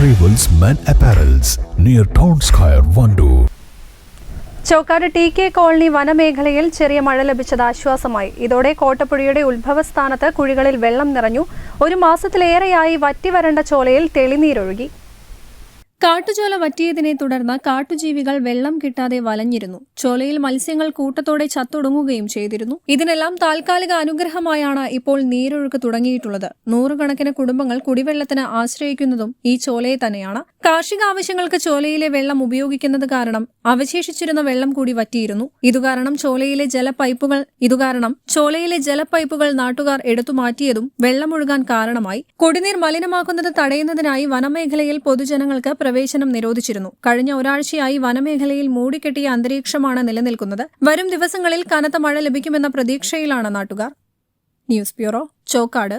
Arrivals men apparels near town square Wandoor Chokkad T K colony വനമേഖലയിൽ ചെറിയ മഴ ലഭിച്ചത് ആശ്വാസമായി. ഇതോടെ കോട്ടപ്പുഴയുടെ ഉത്ഭവസ്ഥാനത്ത് കുഴികളിൽ വെള്ളം നിറഞ്ഞു. ഒരു മാസത്തിലേറെയായി വറ്റിവരണ്ട ചോലയിൽ തെളിനീരൊഴുകി. കാട്ടുചോല വറ്റിയതിനെ തുടർന്ന് കാട്ടുജീവികൾ വെള്ളം കിട്ടാതെ വലഞ്ഞിരുന്നു. ചോലയിൽ മത്സ്യങ്ങൾ കൂട്ടത്തോടെ ചത്തൊടുങ്ങുകയും ചെയ്തിരുന്നു. ഇതിനെല്ലാം താൽക്കാലിക അനുഗ്രഹമായാണ് ഇപ്പോൾ നീരൊഴുക്ക് തുടങ്ങിയിട്ടുള്ളത്. നൂറുകണക്കിന് കുടുംബങ്ങൾ കുടിവെള്ളത്തിന് ആശ്രയിക്കുന്നതും ഈ ചോലയെ തന്നെയാണ്. കാർഷിക ആവശ്യങ്ങൾക്ക് ചോലയിലെ വെള്ളം ഉപയോഗിക്കുന്നത് കാരണം അവശേഷിച്ചിരുന്ന വെള്ളം കൂടി വറ്റിയിരുന്നു. ഇതുകാരണം ചോലയിലെ ജലപൈപ്പുകൾ ഇതുകാരണം ചോലയിലെ ജലപൈപ്പുകൾ നാട്ടുകാർ എടുത്തു മാറ്റിയതും വെള്ളമൊഴുകാൻ കാരണമായി. കൊടിനീർ മലിനമാക്കുന്നത് തടയുന്നതിനായി വനമേഖലയിൽ പൊതുജനങ്ങൾക്ക് പ്രവേശനം നിരോധിച്ചിരുന്നു. കഴിഞ്ഞ ഒരാഴ്ചയായി വനമേഖലയിൽ മൂടിക്കെട്ടിയ അന്തരീക്ഷമാണ് നിലനിൽക്കുന്നത്. വരും ദിവസങ്ങളിൽ കനത്ത മഴ ലഭിക്കുമെന്ന പ്രതീക്ഷയിലാണ് നാട്ടുകാർ. News bureau Chokkad.